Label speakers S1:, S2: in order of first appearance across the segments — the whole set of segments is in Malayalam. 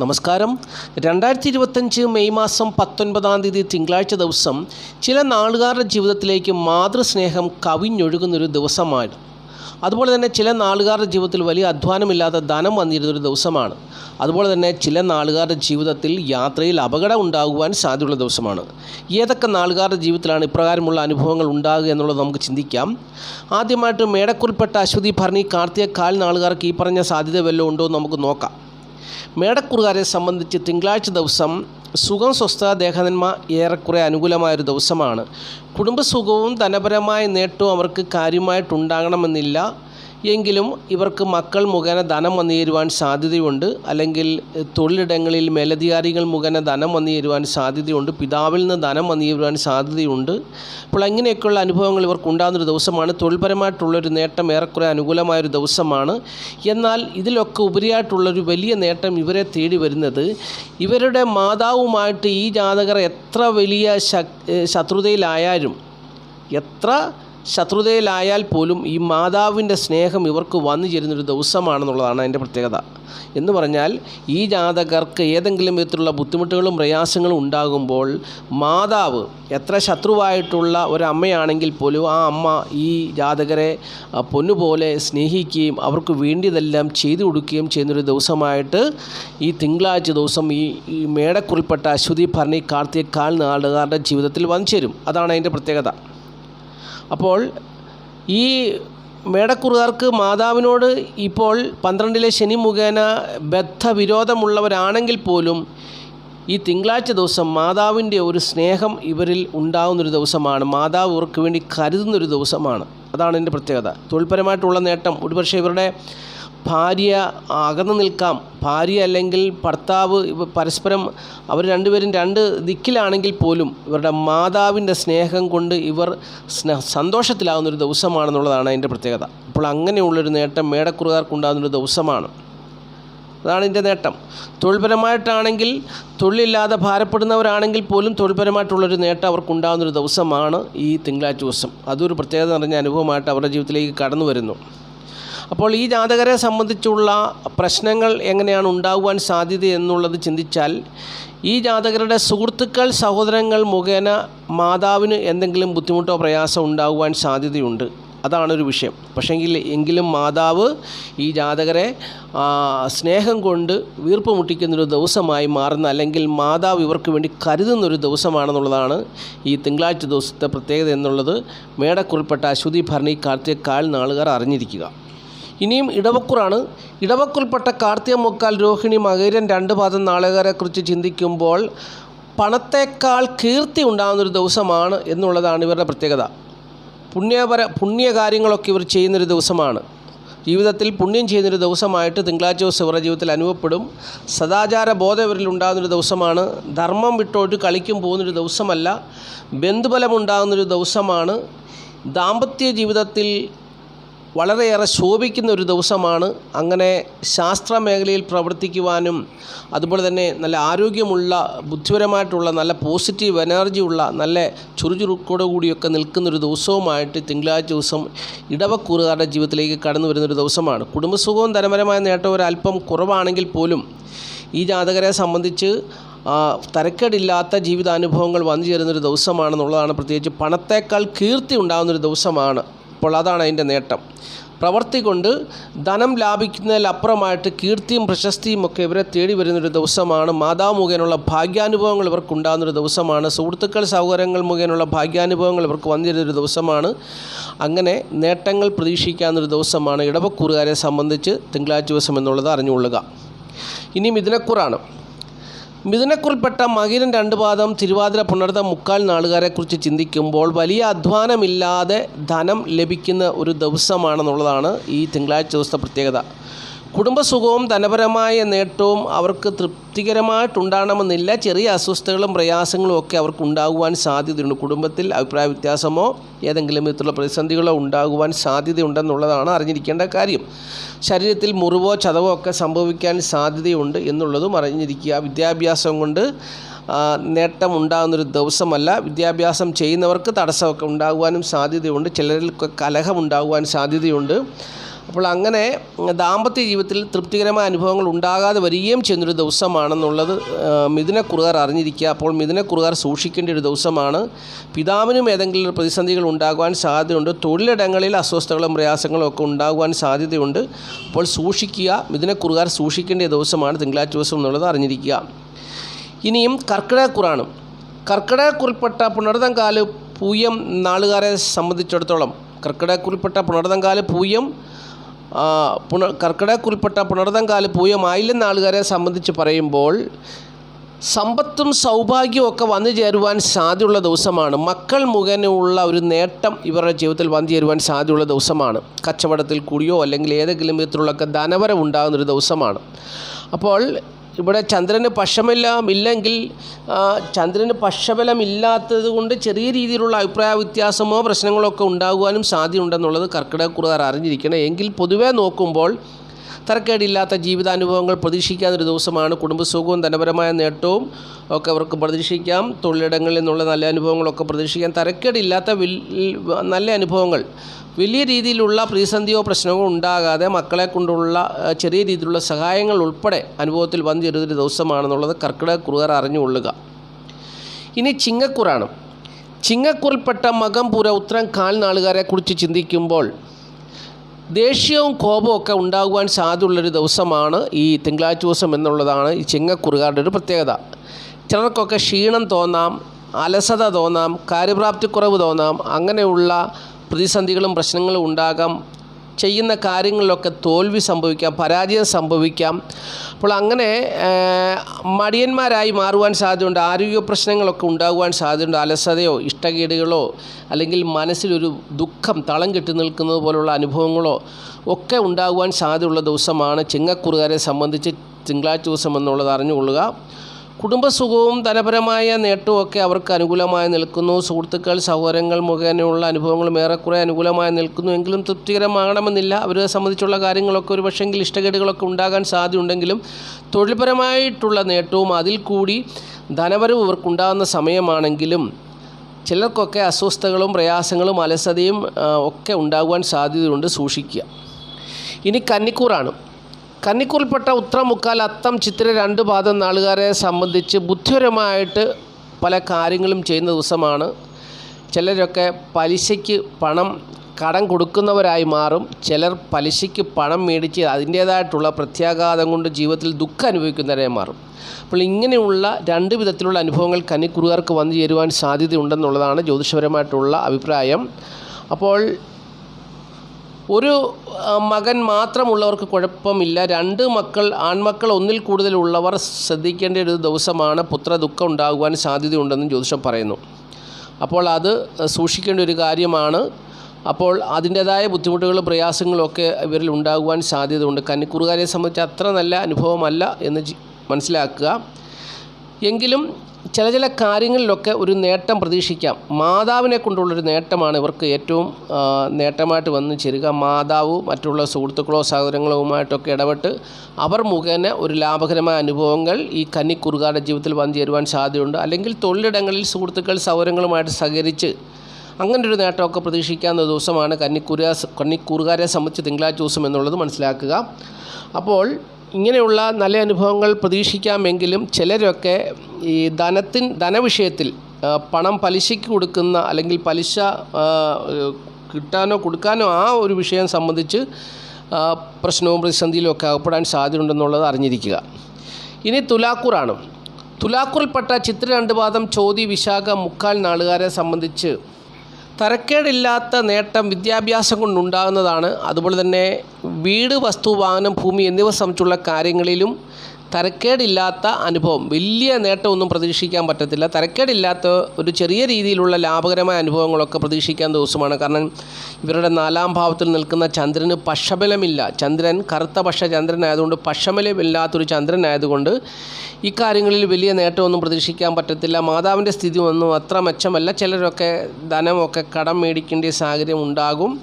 S1: നമസ്കാരം. രണ്ടായിരത്തി ഇരുപത്തഞ്ച് മെയ് മാസം പത്തൊൻപതാം തീയതി തിങ്കളാഴ്ച ദിവസം ചില നാളുകാരുടെ ജീവിതത്തിലേക്ക് മാതൃസ്നേഹം കവിഞ്ഞൊഴുകുന്നൊരു ദിവസമാണ്. അതുപോലെ തന്നെ ചില നാളുകാരുടെ ജീവിതത്തിൽ വലിയ അധ്വാനമില്ലാതെ ധനം വന്നിരുന്നൊരു ദിവസമാണ്. അതുപോലെ തന്നെ ചില നാളുകാരുടെ ജീവിതത്തിൽ യാത്രയിൽ അപകടം ഉണ്ടാകുവാൻ സാധ്യതയുള്ള ദിവസമാണ്. ഏതൊക്കെ നാളുകാരുടെ ജീവിതത്തിലാണ് ഇപ്രകാരമുള്ള അനുഭവങ്ങൾ ഉണ്ടാകുക എന്നുള്ളത് നമുക്ക് ചിന്തിക്കാം. ആദ്യമായിട്ട് മേടക്കുറിൽപ്പെട്ട അശ്വതി ഭരണി കാർത്തിക കാൽ നാളുകാർക്ക് ഈ പറഞ്ഞ സാധ്യത വല്ലതും ഉണ്ടോ എന്ന് നമുക്ക് നോക്കാം. മേടക്കുറുകാരെ സംബന്ധിച്ച് തിങ്കളാഴ്ച ദിവസം സുഖം സ്വസ്ഥ ദേഹനന്മ ഏറെക്കുറെ അനുകൂലമായൊരു ദിവസമാണ്. കുടുംബസുഖവും ധനപരമായ നേട്ടവും അവർക്ക് കാര്യമായിട്ടുണ്ടാകണമെന്നില്ല. എങ്കിലും ഇവർക്ക് മക്കൾ മുഖേന ധനം വന്നു തരുവാൻ സാധ്യതയുണ്ട്. അല്ലെങ്കിൽ തൊഴിലിടങ്ങളിൽ മേലധികാരികൾ മുഖേന ധനം വന്നു തരുവാൻ സാധ്യതയുണ്ട്. പിതാവിൽ നിന്ന് ധനം വന്നു തരുവാൻ സാധ്യതയുണ്ട്. അപ്പോൾ അങ്ങനെയൊക്കെയുള്ള അനുഭവങ്ങൾ ഇവർക്ക് ഉണ്ടാകുന്നൊരു ദിവസമാണ്. തൊഴിൽപരമായിട്ടുള്ളൊരു നേട്ടം ഏറെക്കുറെ അനുകൂലമായൊരു ദിവസമാണ്. എന്നാൽ ഇതിലൊക്കെ ഉപരിയായിട്ടുള്ളൊരു വലിയ നേട്ടം ഇവരെ തേടി വരുന്നത് ഇവരുടെ മാതാവുമായിട്ട് ഈ ജാതകർ എത്ര വലിയ ശത്രുതയിലായാലും എത്ര ശത്രുതയിലായാൽ പോലും ഈ മാതാവിന്റെ സ്നേഹം ഇവർക്ക് വന്നു ചേരുന്നൊരു ദിവസമാണെന്നുള്ളതാണ് അതിന്റെ പ്രത്യേകത. എന്ന് പറഞ്ഞാൽ ഈ ജാതകർക്ക് ഏതെങ്കിലും വിധത്തിലുള്ള ബുദ്ധിമുട്ടുകളും പ്രയാസങ്ങളും ഉണ്ടാകുമ്പോൾ മാതാവ് എത്ര ശത്രുവായിട്ടുള്ള ഒരമ്മയാണെങ്കിൽ പോലും ആ അമ്മ ഈ ജാതകരെ പൊന്നുപോലെ സ്നേഹിക്കുകയും അവർക്ക് വേണ്ടിയതെല്ലാം ചെയ്തു കൊടുക്കുകയും ചെയ്യുന്നൊരു ദിവസമായിട്ട് ഈ തിങ്കളാഴ്ച ദിവസം ഈ മേടക്കുറിപ്പെട്ട അശ്വതി ഭരണി കാർത്തിക കാൽ നാടുകാരുടെ ജീവിതത്തിൽ വന്നു ചേരും. അതാണ് അതിന്റെ പ്രത്യേകത. അപ്പോൾ ഈ മേടക്കുറുകാർക്ക് മാതാവിനോട് ഇപ്പോൾ പന്ത്രണ്ടിലെ ശനി മുഖേന ബദ്ധവിരോധമുള്ളവരാണെങ്കിൽ പോലും ഈ തിങ്കളാഴ്ച ദിവസം മാതാവിന്റെ ഒരു സ്നേഹം ഇവരിൽ ഉണ്ടാകുന്നൊരു ദിവസമാണ്. മാതാവ് ഇവർക്ക് വേണ്ടി കരുതുന്നൊരു ദിവസമാണ്. അതാണ് എന്റെ പ്രത്യേകത. തൊഴിൽപരമായിട്ടുള്ള നേട്ടം. ഒരുപക്ഷെ ഇവരുടെ ഭാര്യ അകന്നു നിൽക്കാം. ഭാര്യ അല്ലെങ്കിൽ ഭർത്താവ് പരസ്പരം അവർ രണ്ടുപേരും രണ്ട് ദിക്കിലാണെങ്കിൽ പോലും ഇവരുടെ മാതാവിന്റെ സ്നേഹം കൊണ്ട് ഇവർ സ്നേഹ സന്തോഷത്തിലാകുന്നൊരു ദിവസമാണെന്നുള്ളതാണ് അതിന്റെ പ്രത്യേകത. അപ്പോൾ അങ്ങനെയുള്ളൊരു നേട്ടം മേടക്കുറുകാർക്കുണ്ടാകുന്നൊരു ദിവസമാണ്. അതാണ് ഇതിന്റെ നേട്ടം. തൊഴിൽപരമായിട്ടാണെങ്കിൽ തൊഴിലില്ലാതെ ഭാരപ്പെടുന്നവരാണെങ്കിൽ പോലും തൊഴിൽപരമായിട്ടുള്ളൊരു നേട്ടം അവർക്കുണ്ടാകുന്നൊരു ദിവസമാണ് ഈ തിങ്കളാഴ്ച ദിവസം. അതൊരു പ്രത്യേകത നിറഞ്ഞ അനുഭവമായിട്ട് അവരുടെ ജീവിതത്തിലേക്ക് കടന്നു വരുന്നു. അപ്പോൾ ഈ ജാതകരെ സംബന്ധിച്ചുള്ള പ്രശ്നങ്ങൾ എങ്ങനെയാണ് ഉണ്ടാകുവാൻ സാധ്യത എന്നുള്ളത് ചിന്തിച്ചാൽ ഈ ജാതകരുടെ സുഹൃത്തുക്കൾ സഹോദരങ്ങൾ മുഖേന മാതാവിന് എന്തെങ്കിലും ബുദ്ധിമുട്ടോ പ്രയാസം ഉണ്ടാകുവാൻ സാധ്യതയുണ്ട്. അതാണൊരു വിഷയം. പക്ഷേങ്കിൽ എങ്കിലും മാതാവ് ഈ ജാതകരെ സ്നേഹം കൊണ്ട് വീർപ്പ് മുട്ടിക്കുന്നൊരു ദിവസമായി മാറുന്ന അല്ലെങ്കിൽ മാതാവ് ഇവർക്ക് വേണ്ടി കരുതുന്നൊരു ദിവസമാണെന്നുള്ളതാണ് ഈ തിങ്കളാഴ്ച ദിവസത്തെ പ്രത്യേകത എന്നുള്ളത്. മേടക്കുറിപ്പെട്ട അശ്വതി ഭരണി കാർത്തിക കാൽ നാളുകാർ അറിഞ്ഞിരിക്കുക. ഇനിയും ഇടവക്കുറാണ്. ഇടവക്കുൾപ്പെട്ട കാർത്തിക മുക്കാൽ രോഹിണി മകരൻ രണ്ട് പാദം നാളുകാരെക്കുറിച്ച് ചിന്തിക്കുമ്പോൾ പണത്തേക്കാൾ കീർത്തി ഉണ്ടാകുന്നൊരു ദിവസമാണ് എന്നുള്ളതാണ് ഇവരുടെ പ്രത്യേകത. പുണ്യപര പുണ്യകാര്യങ്ങളൊക്കെ ഇവർ ചെയ്യുന്നൊരു ദിവസമാണ്. ജീവിതത്തിൽ പുണ്യം ചെയ്യുന്നൊരു ദിവസമായിട്ട് തിങ്കളാഴ്ച ദിവസം ഇവരുടെ ജീവിതത്തിൽ അനുഭവപ്പെടും. സദാചാര ബോധം ഇവരിൽ ഉണ്ടാകുന്നൊരു ദിവസമാണ്. ധർമ്മം വിട്ടോട്ട് കളിക്കും പോകുന്നൊരു ദിവസമല്ല. ബന്ധുബലം ബന്ധുബലമുണ്ടാകുന്നൊരു ദിവസമാണ്. ദാമ്പത്യ ജീവിതത്തിൽ വളരെയേറെ ശോഭിക്കുന്ന ഒരു ദിവസമാണ്. അങ്ങനെ ശാസ്ത്ര മേഖലയിൽ പ്രവർത്തിക്കുവാനും അതുപോലെ തന്നെ നല്ല ആരോഗ്യമുള്ള ബുദ്ധിപരമായിട്ടുള്ള നല്ല പോസിറ്റീവ് എനർജി ഉള്ള നല്ല ചുറുചുറുക്കോടു കൂടിയൊക്കെ നിൽക്കുന്നൊരു ദിവസവുമായിട്ട് തിങ്കളാഴ്ച ദിവസം ഇടവക്കൂറുകാരുടെ ജീവിതത്തിലേക്ക് കടന്നു വരുന്നൊരു ദിവസമാണ്. കുടുംബസുഖവും ധനപരമായ നേട്ടവും ഒരല്പം കുറവാണെങ്കിൽ പോലും ഈ ജാതകരെ സംബന്ധിച്ച് തരക്കേടില്ലാത്ത ജീവിതാനുഭവങ്ങൾ വന്നു ചേരുന്നൊരു ദിവസമാണെന്നുള്ളതാണ് പ്രത്യേകിച്ച് പണത്തേക്കാൾ കീർത്തി ഉണ്ടാകുന്നൊരു ദിവസമാണ്. അപ്പോൾ അതാണ് അതിന്റെ നേട്ടം. പ്രവർത്തി കൊണ്ട് ധനം ലാഭിക്കുന്നതിലപ്പുറമായിട്ട് കീർത്തിയും പ്രശസ്തിയും ഒക്കെ ഇവരെ തേടി വരുന്നൊരു ദിവസമാണ്. മാതാവ് മുഖേനുള്ള ഭാഗ്യാനുഭവങ്ങൾ ഇവർക്ക് ഉണ്ടാകുന്നൊരു ദിവസമാണ്. സുഹൃത്തുക്കൾ സൗകര്യങ്ങൾ മുഖേനുള്ള ഭാഗ്യാനുഭവങ്ങൾ ഇവർക്ക് വന്നിരുന്നൊരു ദിവസമാണ്. അങ്ങനെ നേട്ടങ്ങൾ പ്രതീക്ഷിക്കാവുന്നൊരു ദിവസമാണ്. ഇടവക്കൂറുകാരെ സംബന്ധിച്ച് തിങ്കളാഴ്ച ദിവസം എന്നുള്ളത് അറിഞ്ഞുകൊള്ളുക. ഇനിയും മിഥുനക്കുറാണ് മിഥുനക്കുറിൽപ്പെട്ട മകിരൻ രണ്ട് പാദം തിരുവാതിര പുണർത്ത മുക്കാൽ നാളുകാരെക്കുറിച്ച് ചിന്തിക്കുമ്പോൾ വലിയ അധ്വാനമില്ലാതെ ധനം ലഭിക്കുന്ന ഒരു ദിവസമാണെന്നുള്ളതാണ് ഈ തിങ്കളാഴ്ച ദിവസത്തെ പ്രത്യേകത. കുടുംബസുഖവും ധനപരമായ നേട്ടവും അവർക്ക് തൃപ്തികരമായിട്ടുണ്ടാകണമെന്നില്ല. ചെറിയ അസ്വസ്ഥതകളും പ്രയാസങ്ങളും ഒക്കെ അവർക്ക് ഉണ്ടാകുവാൻ സാധ്യതയുണ്ട്. കുടുംബത്തിൽ അഭിപ്രായ വ്യത്യാസമോ ഏതെങ്കിലും വിധത്തിലുള്ള പ്രതിസന്ധികളോ ഉണ്ടാകുവാൻ സാധ്യതയുണ്ടെന്നുള്ളതാണ് അറിഞ്ഞിരിക്കേണ്ട കാര്യം. ശരീരത്തിൽ മുറിവോ ചതവോ ഒക്കെ സംഭവിക്കാൻ സാധ്യതയുണ്ട് എന്നുള്ളതും അറിഞ്ഞിരിക്കുക. വിദ്യാഭ്യാസം കൊണ്ട് നേട്ടം ഉണ്ടാകുന്നൊരു ദിവസമല്ല. വിദ്യാഭ്യാസം ചെയ്യുന്നവർക്ക് തടസ്സമൊക്കെ ഉണ്ടാകുവാനും സാധ്യതയുണ്ട്. ചിലരിൽ കലഹം ഉണ്ടാകുവാൻ സാധ്യതയുണ്ട്. അപ്പോൾ അങ്ങനെ ദാമ്പത്യ ജീവിതത്തിൽ തൃപ്തികരമായ അനുഭവങ്ങൾ ഉണ്ടാകാതെ വരികയും ചെയ്യുന്നൊരു ദിവസമാണെന്നുള്ളത് മിഥുനക്കുറുകാർ അറിഞ്ഞിരിക്കുക. അപ്പോൾ മിഥുനക്കുറുകാർ സൂക്ഷിക്കേണ്ട ഒരു ദിവസമാണ്. പിതാവിനും ഏതെങ്കിലും പ്രതിസന്ധികൾ ഉണ്ടാകുവാൻ സാധ്യതയുണ്ട്. തൊഴിലിടങ്ങളിൽ അസ്വസ്ഥതകളും പ്രയാസങ്ങളും ഒക്കെ ഉണ്ടാകുവാൻ സാധ്യതയുണ്ട്. അപ്പോൾ സൂക്ഷിക്കുക മിഥുനക്കുറുകാർ സൂക്ഷിക്കേണ്ട ദിവസമാണ് തിങ്കളാഴ്ച ദിവസം എന്നുള്ളത് അറിഞ്ഞിരിക്കുക. ഇനിയും കർക്കിടകക്കുറാണ് കർക്കിടകക്കുറിൽപ്പെട്ട പുണർതങ്കാൽ പൂയം നാളുകാരെ സംബന്ധിച്ചിടത്തോളം കർക്കിടകക്കുറിൽപ്പെട്ട പുണർതങ്കാൽ പൂയം പുണ കർക്കിടകക്കുറിൽപ്പെട്ട പുണർതങ്കാൽ പൂയം ആയില്യം നാളുകാരെ സംബന്ധിച്ച് പറയുമ്പോൾ സമ്പത്തും സൗഭാഗ്യവും ഒക്കെ വന്നു ചേരുവാൻ സാധ്യതയുള്ള ദിവസമാണ്. മക്കൾ മുഖേനയുള്ള ഒരു നേട്ടം ഇവരുടെ ജീവിതത്തിൽ വന്നു ചേരുവാൻ സാധ്യതയുള്ള ദിവസമാണ്. കച്ചവടത്തിൽ കൂടിയോ അല്ലെങ്കിൽ ഏതെങ്കിലും വിധത്തിലുള്ളൊക്കെ ധനവരം ഉണ്ടാകുന്നൊരു ദിവസമാണ്. അപ്പോൾ ഇവിടെ ചന്ദ്രന് പക്ഷമെല്ലാം ഇല്ലെങ്കിൽ ചന്ദ്രന് പക്ഷബലം ഇല്ലാത്തത് കൊണ്ട് ചെറിയ രീതിയിലുള്ള അഭിപ്രായ വ്യത്യാസമോ പ്രശ്നങ്ങളോ ഒക്കെ ഉണ്ടാകുവാനും സാധ്യതയുണ്ടെന്നുള്ളത് കർക്കിടകക്കുറുകാർ അറിഞ്ഞിരിക്കണം. എങ്കിൽ പൊതുവേ നോക്കുമ്പോൾ തരക്കേടില്ലാത്ത ജീവിതാനുഭവങ്ങൾ പ്രതീക്ഷിക്കാവുന്നൊരു ദിവസമാണ് കുടുംബസുഖവും ധനപരമായ നേട്ടവും ഒക്കെ അവർക്ക് പ്രതീക്ഷിക്കാം. തൊഴിലിടങ്ങളിൽ നിന്നുള്ള നല്ല അനുഭവങ്ങളൊക്കെ പ്രതീക്ഷിക്കാം. തരക്കേടില്ലാത്ത നല്ല അനുഭവങ്ങൾ. വലിയ രീതിയിലുള്ള പ്രതിസന്ധിയോ പ്രശ്നമോ ഉണ്ടാകാതെ മക്കളെ കൊണ്ടുള്ള ചെറിയ രീതിയിലുള്ള സഹായങ്ങൾ ഉൾപ്പെടെ അനുഭവത്തിൽ വന്നു ചേരുന്നൊരു ദിവസമാണെന്നുള്ളത് കർക്കിടക കുറുകാർ അറിഞ്ഞുകൊള്ളുക. ഇനി ചിങ്ങക്കുറാണ്. ചിങ്ങക്കുറിൽപ്പെട്ട മകം പുര ഉത്തരം കാൽ നാളുകാരെ കുറിച്ച് ചിന്തിക്കുമ്പോൾ ദേഷ്യവും കോപവും ഒക്കെ ഉണ്ടാകുവാൻ സാധ്യതയുള്ളൊരു ദിവസമാണ് ഈ തിങ്കളാഴ്ച ദിവസം എന്നുള്ളതാണ് ഈ ചിങ്ങക്കുറുകാരുടെ ഒരു പ്രത്യേകത. ചിലർക്കൊക്കെ ക്ഷീണം തോന്നാം അലസത തോന്നാം കാര്യപ്രാപ്തിക്കുറവ് തോന്നാം അങ്ങനെയുള്ള പ്രതിസന്ധികളും പ്രശ്നങ്ങളും ഉണ്ടാകാം. ചെയ്യുന്ന കാര്യങ്ങളിലൊക്കെ തോൽവി സംഭവിക്കാം പരാജയം സംഭവിക്കാം. അപ്പോൾ അങ്ങനെ മടിയന്മാരായി മാറുവാൻ സാധ്യതയുണ്ട്. ആരോഗ്യ പ്രശ്നങ്ങളൊക്കെ ഉണ്ടാകുവാൻ സാധ്യതയുണ്ട്. അലസതയോ ഇഷ്ടകേടുകളോ അല്ലെങ്കിൽ മനസ്സിലൊരു ദുഃഖം തളം കെട്ടി നിൽക്കുന്നത് പോലുള്ള അനുഭവങ്ങളോ ഒക്കെ ഉണ്ടാകുവാൻ സാധ്യതയുള്ള ദിവസമാണ് ചിങ്ങക്കുറുകാരെ സംബന്ധിച്ച് തിങ്കളാഴ്ച ദിവസം എന്നുള്ളത് അറിഞ്ഞുകൊള്ളുക. കുടുംബസുഖവും ധനപരമായ നേട്ടവും ഒക്കെ അവർക്ക് അനുകൂലമായി നിൽക്കുന്നു. സുഹൃത്തുക്കൾ സഹോദരങ്ങൾ മുഖേനയുള്ള അനുഭവങ്ങളും ഏറെക്കുറെ അനുകൂലമായി നിൽക്കുന്നു. എങ്കിലും തൃപ്തികരമാകണമെന്നില്ല. അവരെ സംബന്ധിച്ചുള്ള കാര്യങ്ങളൊക്കെ ഒരു പക്ഷേങ്കിൽ ഇഷ്ടകേടുകളൊക്കെ ഉണ്ടാകാൻ സാധ്യതയുണ്ടെങ്കിലും തൊഴിൽപരമായിട്ടുള്ള നേട്ടവും അതിൽ കൂടി ധനപരവും ഇവർക്കുണ്ടാകുന്ന സമയമാണെങ്കിലും ചിലർക്കൊക്കെ അസ്വസ്ഥതകളും പ്രയാസങ്ങളും അലസതയും ഒക്കെ ഉണ്ടാകുവാൻ സാധ്യതയുണ്ട് സൂക്ഷിക്കുക. ഇനി കന്നിക്കൂറാണ്. കന്നിക്കൂറിൽപ്പെട്ട ഉത്രമുക്കാൽ അത്തം ചിത്ര രണ്ട് പാദം നാളുകാരെ സംബന്ധിച്ച് ബുദ്ധിപരമായിട്ട് പല കാര്യങ്ങളും ചെയ്യുന്ന ദിവസമാണ്. ചിലരൊക്കെ പലിശയ്ക്ക് പണം കടം കൊടുക്കുന്നവരായി മാറും. ചിലർ പലിശയ്ക്ക് പണം മേടിച്ച് അതിന്റേതായിട്ടുള്ള പ്രത്യാഘാതം കൊണ്ട് ജീവിതത്തിൽ ദുഃഖം അനുഭവിക്കുന്നവരായി മാറും. അപ്പോൾ ഇങ്ങനെയുള്ള രണ്ട് വിധത്തിലുള്ള അനുഭവങ്ങൾ കന്നിക്കുറുകാർക്ക് വന്നു ചേരുവാൻ സാധ്യതയുണ്ടെന്നുള്ളതാണ് ജ്യോതിഷപരമായിട്ടുള്ള അഭിപ്രായം. അപ്പോൾ ഒരു മകൻ മാത്രമുള്ളവർക്ക് കുഴപ്പമില്ല. രണ്ട് മക്കൾ ആൺമക്കൾ ഒന്നിൽ കൂടുതലുള്ളവർ ശ്രദ്ധിക്കേണ്ട ഒരു ദിവസമാണ് പുത്ര ദുഃഖം ഉണ്ടാകുവാൻ സാധ്യതയുണ്ടെന്നും ജ്യോതിഷം പറയുന്നു. അപ്പോൾ അത് സൂക്ഷിക്കേണ്ട ഒരു കാര്യമാണ്. അപ്പോൾ അതിന്റേതായ ബുദ്ധിമുട്ടുകളും പ്രയാസങ്ങളൊക്കെ ഇവരിൽ ഉണ്ടാകുവാൻ സാധ്യതയുണ്ട്. കന്നിക്കുറുകാരെ സംബന്ധിച്ച് അത്ര നല്ല അനുഭവമല്ല എന്ന് മനസ്സിലാക്കുക. എങ്കിലും ചില ചില കാര്യങ്ങളിലൊക്കെ ഒരു നേട്ടം പ്രതീക്ഷിക്കാം. മാതാവിനെ കൊണ്ടുള്ളൊരു നേട്ടമാണ് ഇവർക്ക് ഏറ്റവും നേട്ടമായിട്ട് വന്നു ചേരുക. മാതാവ് മറ്റുള്ള സുഹൃത്തുക്കളോ സഹോദരങ്ങളുമായിട്ടൊക്കെ ഇടപെട്ട് അവർ മുഖേന ഒരു ലാഭകരമായ അനുഭവങ്ങൾ ഈ കന്നിക്കുറുകാരുടെ ജീവിതത്തിൽ വന്നു ചേരുവാൻ സാധ്യതയുണ്ട്. അല്ലെങ്കിൽ തൊഴിലിടങ്ങളിൽ സുഹൃത്തുക്കൾ സഹോദരങ്ങളുമായിട്ട് സഹകരിച്ച് അങ്ങനെ ഒരു നേട്ടമൊക്കെ പ്രതീക്ഷിക്കാവുന്ന ദിവസമാണ് കന്നിക്കുര കന്നിക്കൂറുകാരെ സംബന്ധിച്ച് തിങ്കളാഴ്ച ദിവസം എന്നുള്ളത് മനസ്സിലാക്കുക. അപ്പോൾ ഇങ്ങനെയുള്ള നല്ല അനുഭവങ്ങൾ പ്രതീക്ഷിക്കാമെങ്കിലും ചിലരൊക്കെ ഈ ധനത്തിൻ ധനവിഷയത്തിൽ പണം പലിശയ്ക്ക് കൊടുക്കുന്ന അല്ലെങ്കിൽ പലിശ കിട്ടാനോ കൊടുക്കാനോ ആ ഒരു വിഷയം സംബന്ധിച്ച് പ്രശ്നവും പ്രതിസന്ധിയിലും ഒക്കെ അകപ്പെടാൻ സാധ്യതയുണ്ടെന്നുള്ളത് അറിഞ്ഞിരിക്കുക. ഇനി തുലാക്കൂറാണ്. തുലാക്കൂറിൽപ്പെട്ട ചിത്ര രണ്ടുപാദം ചോതി വിശാഖ മുക്കാൽ നാളുകാരെ സംബന്ധിച്ച് തരക്കേടില്ലാത്ത നേട്ടം വിദ്യാഭ്യാസം കൊണ്ടുണ്ടാകുന്നതാണ്. അതുപോലെ തന്നെ വീട് വസ്തു വാഹനം ഭൂമി എന്നിവ സംബന്ധിച്ചുള്ള കാര്യങ്ങളിലും തരക്കേടില്ലാത്ത അനുഭവം. വലിയ നേട്ടമൊന്നും പ്രതീക്ഷിക്കാൻ പറ്റത്തില്ല. തരക്കേടില്ലാത്ത ഒരു ചെറിയ രീതിയിലുള്ള ലാഭകരമായ അനുഭവങ്ങളൊക്കെ പ്രതീക്ഷിക്കാൻ ദിവസമാണ്. കാരണം ഇവരുടെ നാലാം ഭാവത്തിൽ നിൽക്കുന്ന ചന്ദ്രന് പക്ഷബലമില്ല. ചന്ദ്രൻ കറുത്ത പക്ഷ ചന്ദ്രനായതുകൊണ്ട് പക്ഷബലമില്ലാത്തൊരു ചന്ദ്രനായതുകൊണ്ട് ഇക്കാര്യങ്ങളിൽ വലിയ നേട്ടമൊന്നും പ്രതീക്ഷിക്കാൻ പറ്റത്തില്ല. മാതാവിന്റെ സ്ഥിതി ഒന്നും അത്ര മെച്ചമല്ല. ചിലരൊക്കെ ധനമൊക്കെ കടം മേടിക്കേണ്ട സാഹചര്യം ഉണ്ടാകും.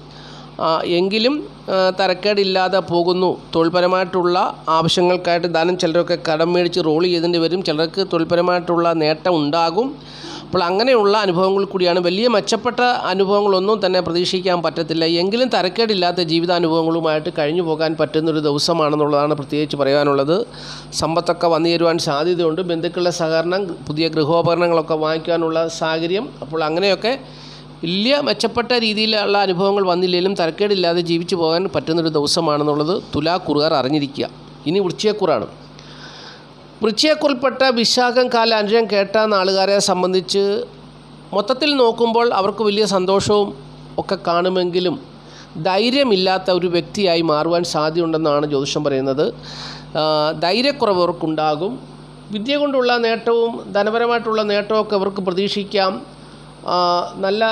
S1: എങ്കിലും തരക്കേടില്ലാതെ പോകുന്നു. തൊഴിൽപരമായിട്ടുള്ള ആവശ്യങ്ങൾക്കായിട്ട് ധാനം ചിലരൊക്കെ കടം മേടിച്ച് റോൾ ചെയ്തേണ്ടി വരും. ചിലർക്ക് തൊഴിൽപരമായിട്ടുള്ള നേട്ടം ഉണ്ടാകും. അപ്പോൾ അങ്ങനെയുള്ള അനുഭവങ്ങൾ കൂടിയാണ്. വലിയ മെച്ചപ്പെട്ട അനുഭവങ്ങളൊന്നും തന്നെ പ്രതീക്ഷിക്കാൻ പറ്റത്തില്ല. എങ്കിലും തരക്കേടില്ലാത്ത ജീവിതാനുഭവങ്ങളുമായിട്ട് കഴിഞ്ഞു പോകാൻ പറ്റുന്നൊരു ദിവസമാണെന്നുള്ളതാണ് പ്രത്യേകിച്ച് പറയാനുള്ളത്. സമ്പത്തൊക്കെ വന്നു ചേരുവാൻ സാധ്യതയുണ്ട്. ബന്ധുക്കളുടെ സഹകരണം പുതിയ ഗൃഹോപകരണങ്ങളൊക്കെ വാങ്ങിക്കാനുള്ള സാഹചര്യം. അപ്പോൾ അങ്ങനെയൊക്കെ വലിയ മെച്ചപ്പെട്ട രീതിയിലുള്ള അനുഭവങ്ങൾ വന്നില്ലെങ്കിലും തരക്കേടില്ലാതെ ജീവിച്ചു പോകാൻ പറ്റുന്നൊരു ദിവസമാണെന്നുള്ളത് തുലാക്കുറുകാർ അറിഞ്ഞിരിക്കുക. ഇനി വൃശ്ചയക്കുറാണ് വൃശ്ചയക്കുറിൽപ്പെട്ട വിശാഖം കാല അനുജം കേട്ട നാളുകാരെ സംബന്ധിച്ച് മൊത്തത്തിൽ നോക്കുമ്പോൾ അവർക്ക് വലിയ സന്തോഷവും ഒക്കെ കാണുമെങ്കിലും ധൈര്യമില്ലാത്ത ഒരു വ്യക്തിയായി മാറുവാൻ സാധ്യതയുണ്ടെന്നാണ് ജ്യോതിഷം പറയുന്നത്. ധൈര്യക്കുറവ് അവർക്കുണ്ടാകും. വിദ്യ കൊണ്ടുള്ള നേട്ടവും ധനപരമായിട്ടുള്ള നേട്ടമൊക്കെ അവർക്ക് പ്രതീക്ഷിക്കാം. നല്ല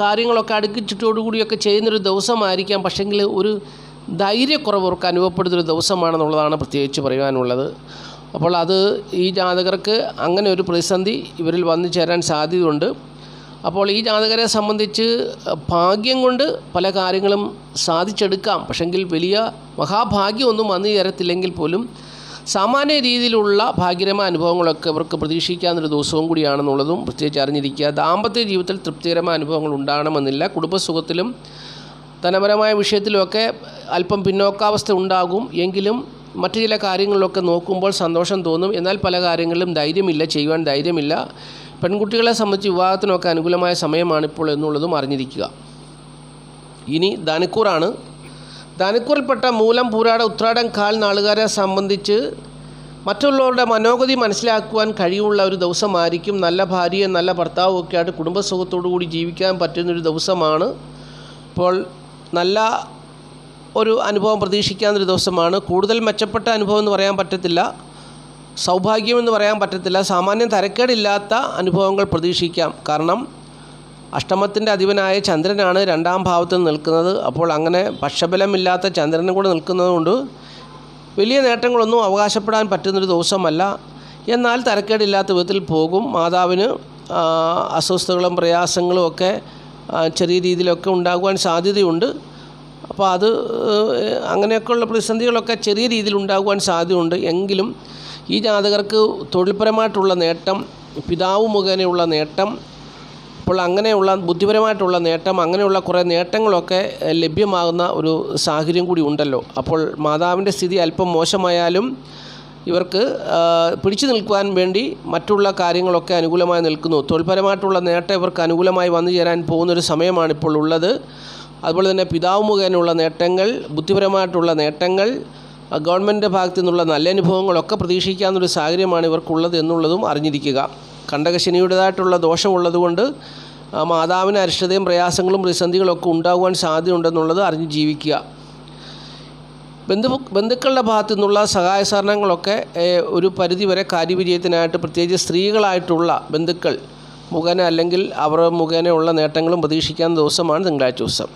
S1: കാര്യങ്ങളൊക്കെ അടുക്കിച്ചിട്ടോടുകൂടിയൊക്കെ ചെയ്യുന്നൊരു ദിവസമായിരിക്കാം. പക്ഷെങ്കിൽ ഒരു ധൈര്യക്കുറവ് അവർക്ക് അനുഭവപ്പെടുന്നൊരു ദിവസമാണെന്നുള്ളതാണ് പ്രത്യേകിച്ച് പറയുവാനുള്ളത്. അപ്പോൾ അത് ഈ ജാതകർക്ക് അങ്ങനെ ഒരു പ്രതിസന്ധി ഇവരിൽ വന്നു ചേരാൻ സാധ്യതയുണ്ട്. അപ്പോൾ ഈ ജാതകരെ സംബന്ധിച്ച് ഭാഗ്യം കൊണ്ട് പല കാര്യങ്ങളും സാധിച്ചെടുക്കാം. പക്ഷെങ്കിൽ വലിയ മഹാഭാഗ്യമൊന്നും വന്നു ചേരത്തില്ലെങ്കിൽ പോലും സാമാന്യ രീതിയിലുള്ള ഭാഗ്യരമായ അനുഭവങ്ങളൊക്കെ ഇവർക്ക് പ്രതീക്ഷിക്കാവുന്നൊരു ദിവസവും കൂടിയാണെന്നുള്ളതും പ്രത്യേകിച്ച് അറിഞ്ഞിരിക്കുക. ദാമ്പത്യ ജീവിതത്തിൽ തൃപ്തികരമായ അനുഭവങ്ങൾ ഉണ്ടാകണമെന്നില്ല. കുടുംബസുഖത്തിലും ധനപരമായ വിഷയത്തിലുമൊക്കെ അല്പം പിന്നോക്കാവസ്ഥ ഉണ്ടാകും. എങ്കിലും മറ്റു ചില കാര്യങ്ങളിലൊക്കെ നോക്കുമ്പോൾ സന്തോഷം തോന്നും. എന്നാൽ പല കാര്യങ്ങളിലും ധൈര്യമില്ല ചെയ്യുവാൻ ധൈര്യമില്ല. പെൺകുട്ടികളെ സംബന്ധിച്ച് വിവാഹത്തിനൊക്കെ അനുകൂലമായ സമയമാണിപ്പോൾ എന്നുള്ളതും അറിഞ്ഞിരിക്കുക. ഇനി ധനക്കൂറാണ് ധനക്കൂറിൽപ്പെട്ട മൂലം പൂരാട ഉത്രാടം കാൽ നാളുകാരെ സംബന്ധിച്ച് മറ്റുള്ളവരുടെ മനോഗതി മനസ്സിലാക്കുവാൻ കഴിവുള്ള ഒരു ദിവസമായിരിക്കും. നല്ല ഭാര്യയും നല്ല ഭർത്താവും ഒക്കെ ആയിട്ട് കുടുംബസുഖത്തോടു കൂടി ജീവിക്കാൻ പറ്റുന്നൊരു ദിവസമാണ്. അപ്പോൾ നല്ല ഒരു അനുഭവം പ്രതീക്ഷിക്കാവുന്നൊരു ദിവസമാണ്. കൂടുതൽ മെച്ചപ്പെട്ട അനുഭവം എന്ന് പറയാൻ പറ്റത്തില്ല. സൗഭാഗ്യമെന്ന് പറയാൻ പറ്റത്തില്ല. സാമാന്യം തരക്കേടില്ലാത്ത അനുഭവങ്ങൾ പ്രതീക്ഷിക്കാം. കാരണം അഷ്ടമത്തിന്റെ അധിപനായ ചന്ദ്രനാണ് രണ്ടാം ഭാവത്തിൽ നിൽക്കുന്നത്. അപ്പോൾ അങ്ങനെ പക്ഷബലമില്ലാത്ത ചന്ദ്രനും കൂടെ നിൽക്കുന്നതുകൊണ്ട് വലിയ നേട്ടങ്ങളൊന്നും അവകാശപ്പെടാൻ പറ്റുന്നൊരു ദിവസമല്ല. എന്നാൽ തരക്കേടില്ലാത്ത വിധത്തിൽ പോകും. മാതാവിന് അസ്വസ്ഥകളും പ്രയാസങ്ങളും ഒക്കെ ചെറിയ രീതിയിലൊക്കെ ഉണ്ടാകുവാൻ സാധ്യതയുണ്ട്. അപ്പോൾ അത് അങ്ങനെയൊക്കെയുള്ള പ്രതിസന്ധികളൊക്കെ ചെറിയ രീതിയിൽ ഉണ്ടാകുവാൻ സാധ്യതയുണ്ട്. എങ്കിലും ഈ ജാതകർക്ക് തൊഴിൽപരമായിട്ടുള്ള നേട്ടം പിതാവ് മുഖേനയുള്ള നേട്ടം അപ്പോൾ അങ്ങനെയുള്ള ബുദ്ധിപരമായിട്ടുള്ള നേട്ടം അങ്ങനെയുള്ള കുറേ നേട്ടങ്ങളൊക്കെ ലഭ്യമാകുന്ന ഒരു സാഹചര്യം കൂടി ഉണ്ടല്ലോ. അപ്പോൾ മാതാവിന്റെ സ്ഥിതി അല്പം മോശമായാലും ഇവർക്ക് പിടിച്ചു നിൽക്കുവാൻ വേണ്ടി മറ്റുള്ള കാര്യങ്ങളൊക്കെ അനുകൂലമായി നിൽക്കുന്നു. തൊഴിൽപരമായിട്ടുള്ള നേട്ടം ഇവർക്ക് അനുകൂലമായി വന്നു ചേരാൻ പോകുന്നൊരു സമയമാണ് ഇപ്പോൾ ഉള്ളത്. അതുപോലെ തന്നെ പിതാവ് മുഖേനയുള്ള നേട്ടങ്ങൾ ബുദ്ധിപരമായിട്ടുള്ള നേട്ടങ്ങൾ ഗവൺമെന്റിന്റെ ഭാഗത്തു നിന്നുള്ള നല്ല അനുഭവങ്ങളൊക്കെ പ്രതീക്ഷിക്കാവുന്നൊരു സാഹചര്യമാണ് ഇവർക്കുള്ളത് എന്നുള്ളതും അറിഞ്ഞിരിക്കുക. കണ്ടകശനിയുടേതായിട്ടുള്ള ദോഷമുള്ളതുകൊണ്ട് മാതാവിന് അരിഷ്ടതയും പ്രയാസങ്ങളും പ്രതിസന്ധികളൊക്കെ ഉണ്ടാകുവാൻ സാധ്യതയുണ്ടെന്നുള്ളത് അറിഞ്ഞ് ജീവിക്കുക. ബന്ധു ബന്ധുക്കളുടെ ഭാഗത്തു നിന്നുള്ള സഹായ സഹകരണങ്ങളൊക്കെ ഒരു പരിധിവരെ കാര്യവിജയത്തിനായിട്ട് പ്രത്യേകിച്ച് സ്ത്രീകളായിട്ടുള്ള ബന്ധുക്കൾ മുഖേന അല്ലെങ്കിൽ അവർ മുഖേനയുള്ള നേട്ടങ്ങളും പ്രതീക്ഷിക്കാവുന്ന ദിവസമാണ് തിങ്കളാഴ്ച ദിവസം.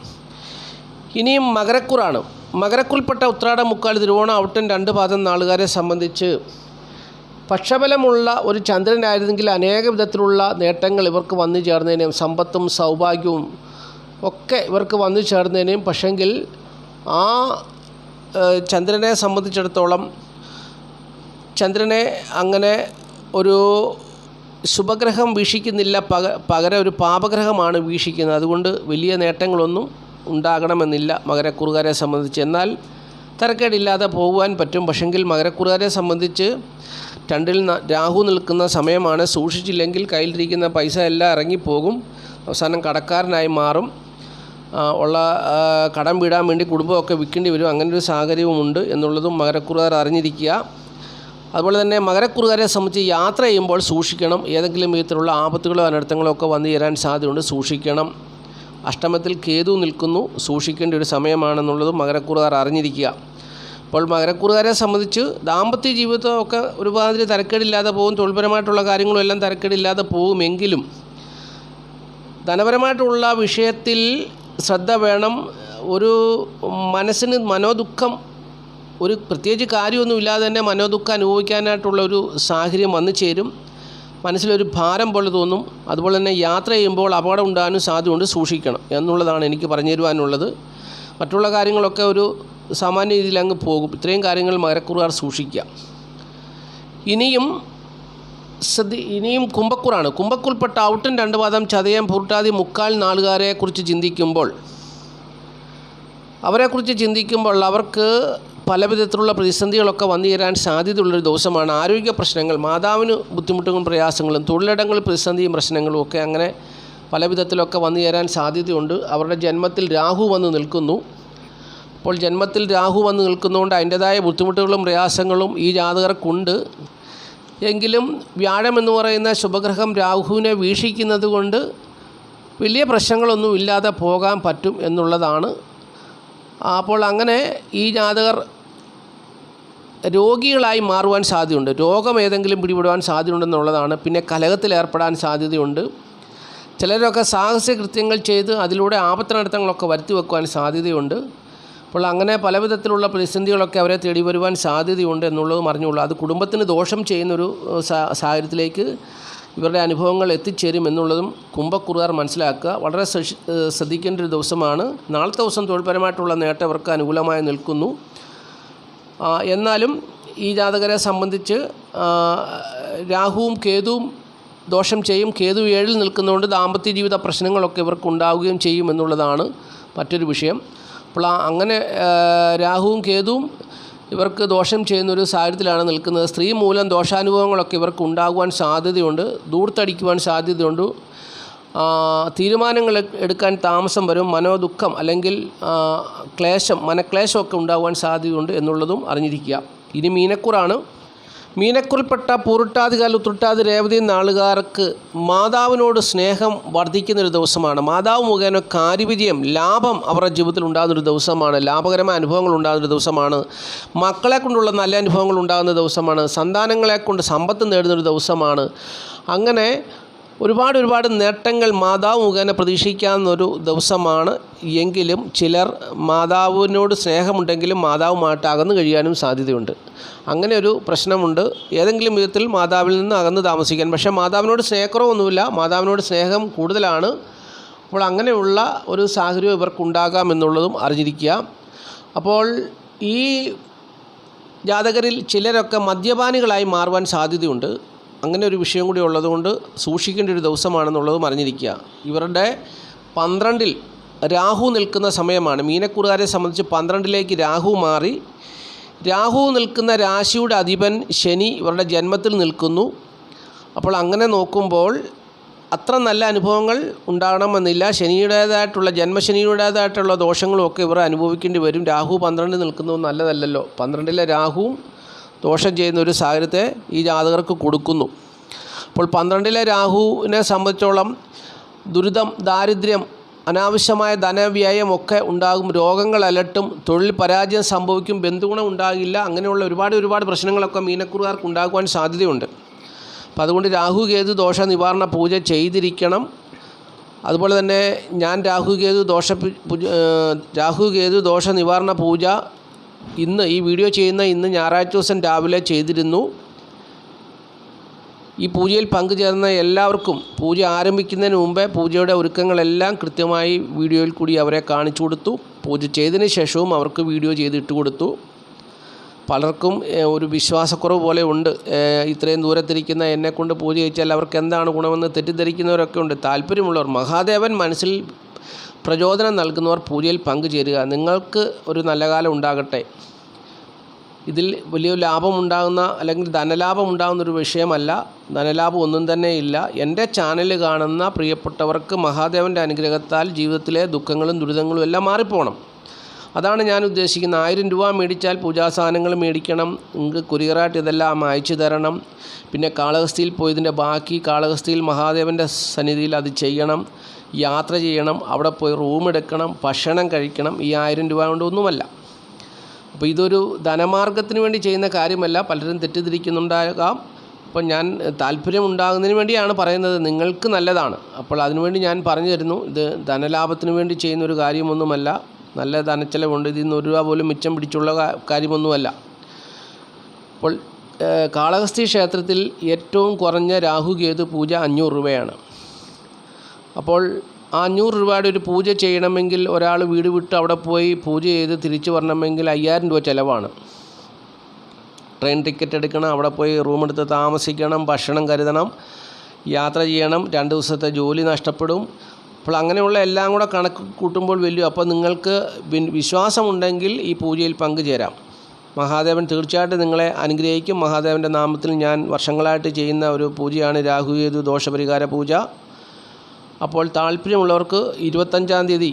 S1: ഇനിയും മകരക്കുറാണ്. മകരക്കുൽപ്പെട്ട ഉത്രാട മുക്കാൽ തിരുവോണം ഔട്ടൻ രണ്ട് പാദം നാളുകാരെ സംബന്ധിച്ച് പക്ഷബലമുള്ള ഒരു ചന്ദ്രനായിരുന്നെങ്കിൽ അനേക വിധത്തിലുള്ള നേട്ടങ്ങൾ ഇവർക്ക് വന്നു ചേർന്നതിനെയും സമ്പത്തും സൗഭാഗ്യവും ഒക്കെ ഇവർക്ക് വന്നു ചേർന്നതിനെയും പക്ഷെങ്കിൽ ആ ചന്ദ്രനെ സംബന്ധിച്ചിടത്തോളം ചന്ദ്രനെ അങ്ങനെ ഒരു ശുഭഗ്രഹം വീക്ഷിക്കുന്നില്ല. പക പകരം ഒരു പാപഗ്രഹമാണ് വീക്ഷിക്കുന്നത്. അതുകൊണ്ട് വലിയ നേട്ടങ്ങളൊന്നും ഉണ്ടാകണമെന്നില്ല മകരക്കുറുകാരെ സംബന്ധിച്ച്. എന്നാൽ തരക്കേടില്ലാതെ പോകുവാൻ പറ്റും. പക്ഷെങ്കിൽ മകരക്കുറുകാരെ സംബന്ധിച്ച് രണ്ടിൽ രാഹു നിൽക്കുന്ന സമയമാണ്. സൂക്ഷിച്ചില്ലെങ്കിൽ കയ്യിലിരിക്കുന്ന പൈസ എല്ലാം ഇറങ്ങിപ്പോകും. അവസാനം കടക്കാരനായി മാറും. ഉള്ള കടം വീടാൻ വേണ്ടി കുടുംബമൊക്കെ വിൽക്കേണ്ടി വരും. അങ്ങനെ ഒരു സാഹചര്യവുമുണ്ട് എന്നുള്ളതും മകരക്കുറുകാർ അറിഞ്ഞിരിക്കുക. അതുപോലെ തന്നെ മകരക്കുറുകാരെ സംബന്ധിച്ച് യാത്ര ചെയ്യുമ്പോൾ സൂക്ഷിക്കണം. ഏതെങ്കിലും വിധത്തിലുള്ള ആപത്തുകളോ അനർത്ഥങ്ങളോ ഒക്കെ വന്നു ചേരാൻ സാധ്യതയുണ്ട്. സൂക്ഷിക്കണം. അഷ്ടമത്തിൽ കേതു നിൽക്കുന്നു. സൂക്ഷിക്കേണ്ട ഒരു സമയമാണെന്നുള്ളതും മകരക്കുറുകാർ അറിഞ്ഞിരിക്കുക. അപ്പോൾ മകരക്കൂറുകാരെ സംബന്ധിച്ച് ദാമ്പത്യ ജീവിതമൊക്കെ ഒരുമാതിരി തരക്കേടില്ലാതെ പോകും തൊഴിൽപരമായിട്ടുള്ള കാര്യങ്ങളും എല്ലാം തരക്കേടില്ലാതെ പോകുമെങ്കിലും ധനപരമായിട്ടുള്ള വിഷയത്തിൽ ശ്രദ്ധ വേണം. ഒരു മനസ്സിന് മനോദുഃഖം ഒരു പ്രത്യേകിച്ച് കാര്യമൊന്നുമില്ലാതെ തന്നെ മനോദുഃഖം അനുഭവിക്കാനായിട്ടുള്ള ഒരു സാഹചര്യം വന്നു ചേരും. മനസ്സിലൊരു ഭാരം പോലെ തോന്നും. അതുപോലെ തന്നെ യാത്ര ചെയ്യുമ്പോൾ അപകടം ഉണ്ടാകാനും സാധ്യതയുണ്ട് സൂക്ഷിക്കണം എന്നുള്ളതാണ് എനിക്ക് പറഞ്ഞു തരുവാനുള്ളത് മറ്റുള്ള കാര്യങ്ങളൊക്കെ ഒരു സാമാന്യ രീതിയിൽ അങ്ങ് പോകും. ഇത്രയും കാര്യങ്ങൾ മകരക്കുറുകാർ സൂക്ഷിക്കുക. ഇനിയും ശ്രദ്ധ ഇനിയും കുംഭക്കൂറാണ്. കുംഭക്കുൾപ്പെട്ട ഔട്ടൻ രണ്ട് പാദം ചതയം പുരുട്ടാതി മുക്കാൽ നാളുകാരെക്കുറിച്ച് ചിന്തിക്കുമ്പോൾ അവരെക്കുറിച്ച് ചിന്തിക്കുമ്പോൾ അവർക്ക് പല വിധത്തിലുള്ള പ്രതിസന്ധികളൊക്കെ വന്നു ചേരാൻ സാധ്യതയുള്ളൊരു ദിവസമാണ്. ആരോഗ്യ പ്രശ്നങ്ങൾ മാതാവിന് ബുദ്ധിമുട്ടുകളും പ്രയാസങ്ങളും തൊഴിലിടങ്ങളിൽ പ്രതിസന്ധിയും പ്രശ്നങ്ങളും ഒക്കെ അങ്ങനെ പല വിധത്തിലൊക്കെ വന്നു ചേരാൻ സാധ്യതയുണ്ട്. അവരുടെ ജന്മത്തിൽ രാഹു വന്ന് നിൽക്കുന്നു. അപ്പോൾ ജന്മത്തിൽ രാഹു വന്ന് നിൽക്കുന്നതുകൊണ്ട് അതിന്റെതായ ബുദ്ധിമുട്ടുകളും പ്രയാസങ്ങളും ഈ ജാതകർക്കുണ്ട്. എങ്കിലും വ്യാഴം എന്ന് പറയുന്ന ശുഭഗ്രഹം രാഹുവിനെ വീക്ഷിക്കുന്നത് കൊണ്ട് വലിയ പ്രശ്നങ്ങളൊന്നും ഇല്ലാതെ പോകാൻ പറ്റും എന്നുള്ളതാണ്. അപ്പോൾ അങ്ങനെ ഈ ജാതകർ രോഗികളായി മാറുവാൻ സാധ്യതയുണ്ട്. രോഗം ഏതെങ്കിലും പിടിപെടുവാൻ സാധ്യതയുണ്ടെന്നുള്ളതാണ്. പിന്നെ കലഹത്തിൽ ഏർപ്പെടാൻ സാധ്യതയുണ്ട്. ചിലരൊക്കെ സാഹസ്യ കൃത്യങ്ങൾ ചെയ്ത് അതിലൂടെ ആപത്തനടത്തങ്ങളൊക്കെ വരുത്തി വെക്കുവാൻ സാധ്യതയുണ്ട്. അപ്പോൾ അങ്ങനെ പലവിധത്തിലുള്ള പ്രതിസന്ധികളൊക്കെ അവരെ തേടി വരുവാൻ സാധ്യതയുണ്ട് എന്നുള്ളതും അറിഞ്ഞുള്ളൂ. അത് കുടുംബത്തിന് ദോഷം ചെയ്യുന്നൊരു സാഹചര്യത്തിലേക്ക് ഇവരുടെ അനുഭവങ്ങൾ എത്തിച്ചേരും എന്നുള്ളതും കുംഭക്കുറുകാർ മനസ്സിലാക്കുക. വളരെ ശ്രദ്ധിക്കേണ്ട ഒരു ദിവസമാണ്. നാളത്തെ ദിവസം തൊഴിൽപരമായിട്ടുള്ള നേട്ടം അവർക്ക് അനുകൂലമായി നിൽക്കുന്നു. എന്നാലും ഈ ജാതകരെ സംബന്ധിച്ച് രാഹുവും കേതുവും ദോഷം ചെയ്യും. കേതു ഏഴിൽ നിൽക്കുന്നതുകൊണ്ട് ദാമ്പത്യ ജീവിത പ്രശ്നങ്ങളൊക്കെ ഇവർക്ക് ഉണ്ടാവുകയും ചെയ്യും എന്നുള്ളതാണ് മറ്റൊരു വിഷയം. അപ്പോൾ അങ്ങനെ രാഹുവും കേതുവും ഇവർക്ക് ദോഷം ചെയ്യുന്നൊരു സാഹചര്യത്തിലാണ് നിൽക്കുന്നത്. സ്ത്രീ മൂലം ദോഷാനുഭവങ്ങളൊക്കെ ഇവർക്ക് ഉണ്ടാകുവാൻ സാധ്യതയുണ്ട് ദൂർത്തടിക്കുവാൻ സാധ്യതയുണ്ട്. തീരുമാനങ്ങൾ എടുക്കാൻ താമസം വരും മനോദുഃഖം അല്ലെങ്കിൽ ക്ലേശം മനക്ലേശമൊക്കെ ഉണ്ടാകുവാൻ സാധ്യതയുണ്ട് എന്നുള്ളതും അറിഞ്ഞിരിക്കുക. ഇനി മീനക്കുറാണ്. മീനക്കുറിൽപ്പെട്ട പൂരുട്ടാതികാൽ ഉത്രട്ടാതി രേവതി നാളുകാർക്ക് മാതാവിനോട് സ്നേഹം വർദ്ധിക്കുന്നൊരു ദിവസമാണ്. മാതാവ് മുഖേന കാര്യവിജയം ലാഭം അവരുടെ ജീവിതത്തിൽ ഉണ്ടാകുന്നൊരു ദിവസമാണ്. ലാഭകരമായ അനുഭവങ്ങൾ ഉണ്ടാകുന്നൊരു ദിവസമാണ്. മക്കളെ കൊണ്ടുള്ള നല്ല അനുഭവങ്ങൾ ഉണ്ടാകുന്ന ദിവസമാണ്. സന്താനങ്ങളെ കൊണ്ട് സമ്പത്ത് നേടുന്നൊരു ദിവസമാണ്. അങ്ങനെ ഒരുപാട് ഒരുപാട് നേട്ടങ്ങൾ മാതാവ് മുഖേന പ്രതീക്ഷിക്കാവുന്നൊരു ദിവസമാണ്. എങ്കിലും ചിലർ മാതാവിനോട് സ്നേഹമുണ്ടെങ്കിലും മാതാവുമായിട്ട് അകന്നു കഴിയാനും സാധ്യതയുണ്ട്. അങ്ങനെ ഒരു പ്രശ്നമുണ്ട്. ഏതെങ്കിലും വിധത്തിൽ മാതാവിൽ നിന്ന് അകന്ന് താമസിക്കാൻ. പക്ഷേ മാതാവിനോട് സ്നേഹക്കുറവൊന്നുമില്ല. മാതാവിനോട് സ്നേഹം കൂടുതലാണ്. അപ്പോൾ അങ്ങനെയുള്ള ഒരു സാഹചര്യം ഇവർക്കുണ്ടാകാം എന്നുള്ളതും അറിഞ്ഞിരിക്കുക. അപ്പോൾ ഈ ജാതകരിൽ ചിലരൊക്കെ മദ്യപാനികളായി മാറുവാൻ സാധ്യതയുണ്ട്. അങ്ങനെ ഒരു വിഷയം കൂടി ഉള്ളതുകൊണ്ട് സൂക്ഷിക്കേണ്ട ഒരു ദിവസമാണെന്നുള്ളതും അറിഞ്ഞിരിക്കുക. ഇവരുടെ പന്ത്രണ്ടിൽ രാഹു നിൽക്കുന്ന സമയമാണ്. മീനക്കുറുകാരെ സംബന്ധിച്ച് പന്ത്രണ്ടിലേക്ക് രാഹു മാറി. രാഹു നിൽക്കുന്ന രാശിയുടെ അധിപൻ ശനി ഇവരുടെ ജന്മത്തിൽ നിൽക്കുന്നു. അപ്പോൾ അങ്ങനെ നോക്കുമ്പോൾ അത്ര നല്ല അനുഭവങ്ങൾ ഉണ്ടാകണമെന്നില്ല. ശനിയുടേതായിട്ടുള്ള ജന്മശനിയുടേതായിട്ടുള്ള ദോഷങ്ങളും ഒക്കെ ഇവർ അനുഭവിക്കേണ്ടി വരും. രാഹു പന്ത്രണ്ടിൽ നിൽക്കുന്നത് നല്ലതല്ലല്ലോ. പന്ത്രണ്ടിലെ രാഹുവും ദോഷം ചെയ്യുന്ന ഒരു സാഹചര്യത്തെ ഈ ജാതകർക്ക് കൊടുക്കുന്നു. അപ്പോൾ പന്ത്രണ്ടിലെ രാഹുവിനെ സംബന്ധിച്ചോളം ദുരിതം ദാരിദ്ര്യം അനാവശ്യമായ ധനവ്യയം ഒക്കെ ഉണ്ടാകും. രോഗങ്ങൾ അലട്ടും തൊഴിൽ പരാജയം സംഭവിക്കും ബന്ധുഗുണം ഉണ്ടാകില്ല. അങ്ങനെയുള്ള ഒരുപാട് ഒരുപാട് പ്രശ്നങ്ങളൊക്കെ മീനക്കുറുകാർക്ക് ഉണ്ടാകുവാൻ സാധ്യതയുണ്ട്. അപ്പോൾ അതുകൊണ്ട് രാഹു കേതു ദോഷ നിവാരണ പൂജ ചെയ്തിരിക്കണം. അതുപോലെ തന്നെ ഞാൻ രാഹു കേതു ദോഷ രാഹു കേതു ദോഷ നിവാരണ പൂജ ഇന്ന് ഈ വീഡിയോ ചെയ്യുന്ന ഇന്ന് ഞായറാഴ്ച ദിവസം രാവിലെ ചെയ്തിരുന്നു. ഈ പൂജയിൽ പങ്കുചേർന്ന എല്ലാവർക്കും പൂജ ആരംഭിക്കുന്നതിന് മുമ്പേ പൂജയുടെ ഒരുക്കങ്ങളെല്ലാം കൃത്യമായി വീഡിയോയിൽ കൂടി അവരെ കാണിച്ചു കൊടുത്തു. പൂജ ചെയ്തതിന് ശേഷവും അവർക്ക് വീഡിയോ ചെയ്തിട്ട് കൊടുത്തു. പലർക്കും ഒരു വിശ്വാസക്കുറവ് പോലെ ഉണ്ട്. ഇത്രയും ദൂരത്തിരിക്കുന്ന എന്നെക്കൊണ്ട് പൂജ ചെയ്യിച്ചാൽ അവർക്ക് എന്താണ് ഗുണമെന്ന് തെറ്റിദ്ധരിക്കുന്നവരൊക്കെ ഉണ്ട്. താല്പര്യമുള്ളവർ മഹാദേവൻ മനസ്സിൽ പ്രചോദനം നൽകുന്നവർ പൂജയിൽ പങ്കുചേരുക. നിങ്ങൾക്ക് ഒരു നല്ല കാലം ഉണ്ടാകട്ടെ. ഇതിൽ വലിയ ലാഭം ഉണ്ടാകുന്ന അല്ലെങ്കിൽ ധനലാഭം ഉണ്ടാകുന്ന ഒരു വിഷയമല്ല. ധനലാഭം ഒന്നും തന്നെ ഇല്ല. എന്റെ ചാനൽ കാണുന്ന പ്രിയപ്പെട്ടവർക്ക് മഹാദേവന്റെ അനുഗ്രഹത്താൽ ജീവിതത്തിലെ ദുഃഖങ്ങളും ദുരിതങ്ങളും എല്ലാം മാറിപ്പോകണം അതാണ് ഞാൻ ഉദ്ദേശിക്കുന്നത് ആയിരം രൂപ മേടിച്ചാൽ പൂജാസാധനങ്ങൾ മേടിക്കണം. നിങ്ങൾക്ക് കുരിയറായിട്ട് ഇതെല്ലാം അയച്ചു തരണം. പിന്നെ കാളഹസ്തിയിൽ പോയതിന്റെ ബാക്കി കാളഹസ്തിയിൽ മഹാദേവന്റെ സന്നിധിയിൽ അത് ചെയ്യണം. യാത്ര ചെയ്യണം അവിടെ പോയി റൂം എടുക്കണം ഭക്ഷണം കഴിക്കണം ഈ ആയിരം രൂപ കൊണ്ടൊന്നുമല്ല അപ്പോൾ ഇതൊരു ധനമാർഗത്തിന് വേണ്ടി ചെയ്യുന്ന കാര്യമല്ല പലരും തെറ്റിദ്ധരിക്കുന്നുണ്ടാകാം. അപ്പോൾ ഞാൻ താല്പര്യം ഉണ്ടാകുന്നതിന് വേണ്ടിയാണ് പറയുന്നത് നിങ്ങൾക്ക് നല്ലതാണ്. അപ്പോൾ അതിനുവേണ്ടി ഞാൻ പറഞ്ഞു തരുന്നു ഇത് ധനലാഭത്തിന് വേണ്ടി ചെയ്യുന്ന ഒരു കാര്യമൊന്നുമല്ല നല്ല ധനച്ചെലവുണ്ട് ഇതിൽ നിന്ന് ഒരു രൂപ പോലും മിച്ചം പിടിച്ചുള്ള കാര്യമൊന്നുമല്ല. അപ്പോൾ കാളഹസ്തി ക്ഷേത്രത്തിൽ ഏറ്റവും കുറഞ്ഞ രാഹുകേതു പൂജ അഞ്ഞൂറ് രൂപയാണ്. അപ്പോൾ ആ അഞ്ഞൂറ് രൂപയുടെ ഒരു പൂജ ചെയ്യണമെങ്കിൽ ഒരാൾ വീട് വിട്ട് അവിടെ പോയി പൂജ ചെയ്ത് തിരിച്ചു വരണമെങ്കിൽ അയ്യായിരം രൂപ ചിലവാണ്. ട്രെയിൻ ടിക്കറ്റ് എടുക്കണം അവിടെ പോയി റൂം എടുത്ത് താമസിക്കണം ഭക്ഷണം കരുതണം യാത്ര ചെയ്യണം രണ്ട് ദിവസത്തെ ജോലി നഷ്ടപ്പെടും. അപ്പോൾ അങ്ങനെയുള്ള എല്ലാം കൂടെ കണക്ക് കൂട്ടുമ്പോൾ വലിയ അപ്പോൾ നിങ്ങൾക്ക് വിശ്വാസമുണ്ടെങ്കിൽ ഈ പൂജയിൽ പങ്കുചേരാം. മഹാദേവൻ തീർച്ചയായിട്ടും നിങ്ങളെ അനുഗ്രഹിക്കും. മഹാദേവന്റെ നാമത്തിൽ ഞാൻ വർഷങ്ങളായിട്ട് ചെയ്യുന്ന ഒരു പൂജയാണ് രാഹുകേതു ദോഷപരിഹാര പൂജ. അപ്പോൾ താല്പര്യമുള്ളവർക്ക് ഇരുപത്തഞ്ചാം തീയതി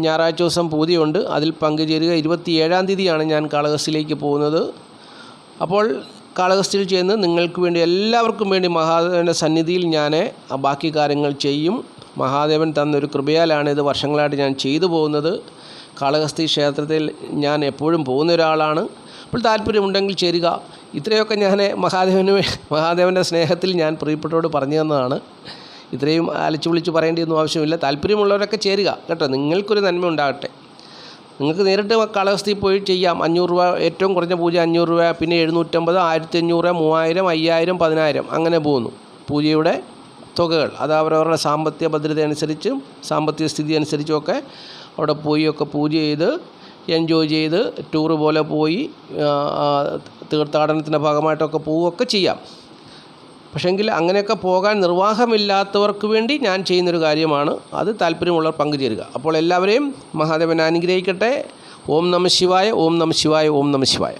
S1: ഞായറാഴ്ച ദിവസം പൂതിയുണ്ട്. അതിൽ പങ്കുചേരുക. ഇരുപത്തിയേഴാം തീയതിയാണ് ഞാൻ കാളഹസ്തിയിലേക്ക് പോകുന്നത്. അപ്പോൾ കാളഹസ്തിയിൽ ചെന്ന് നിങ്ങൾക്ക് വേണ്ടി എല്ലാവർക്കും വേണ്ടി മഹാദേവന്റെ സന്നിധിയിൽ ഞാൻ ബാക്കി കാര്യങ്ങൾ ചെയ്യും. മഹാദേവൻ തന്നൊരു കൃപയാലാണ് ഇത് വർഷങ്ങളായിട്ട് ഞാൻ ചെയ്തു പോകുന്നത്. കാളഹസ്തി ക്ഷേത്രത്തിൽ ഞാൻ എപ്പോഴും പോകുന്ന ഒരാളാണ്. അപ്പോൾ താല്പര്യമുണ്ടെങ്കിൽ ചേരുക. ഇത്രയൊക്കെ ഞാൻ മഹാദേവന് മഹാദേവന്റെ സ്നേഹത്തിൽ ഞാൻ പ്രിയപ്പെട്ടോട് പറഞ്ഞു തന്നതാണ്. ഇത്രയും അലച്ചു വിളിച്ച് പറയേണ്ടിയൊന്നും ആവശ്യമില്ല. താല്പര്യമുള്ളവരൊക്കെ ചേരുക കേട്ടോ. നിങ്ങൾക്കൊരു നന്മ ഉണ്ടാകട്ടെ. നിങ്ങൾക്ക് നേരിട്ട് കാലാവസ്ഥയിൽ പോയി ചെയ്യാം. അഞ്ഞൂറ് രൂപ ഏറ്റവും കുറഞ്ഞ പൂജ അഞ്ഞൂറ് രൂപ പിന്നെ എഴുന്നൂറ്റമ്പത് ആയിരത്തി അഞ്ഞൂറ് മൂവായിരം അയ്യായിരം പതിനായിരം. അങ്ങനെ പോകുന്നു. പൂജയുടെ തുകകൾ. അത് അവരവരുടെ സാമ്പത്തിക ഭദ്രത അനുസരിച്ചും സാമ്പത്തിക സ്ഥിതി അനുസരിച്ചുമൊക്കെ അവിടെ പോയി ഒക്കെ പൂജ ചെയ്ത് എൻജോയ് ചെയ്ത് ടൂറ് പോലെ പോയി തീർത്ഥാടനത്തിന്റെ ഭാഗമായിട്ടൊക്കെ പോവുകയൊക്കെ ചെയ്യാം. പക്ഷേങ്കിൽ അങ്ങനെയൊക്കെ പോകാൻ നിർവാഹമില്ലാത്തവർക്ക് വേണ്ടി ഞാൻ ചെയ്യുന്നൊരു കാര്യമാണ്. അത് താല്പര്യമുള്ളവർ പങ്കുചേരുക. അപ്പോൾ എല്ലാവരെയും മഹാദേവൻ അനുഗ്രഹിക്കട്ടെ. ഓം നമ ശിവായ ഓം നമ ശിവായ ഓം നമ ശിവായ.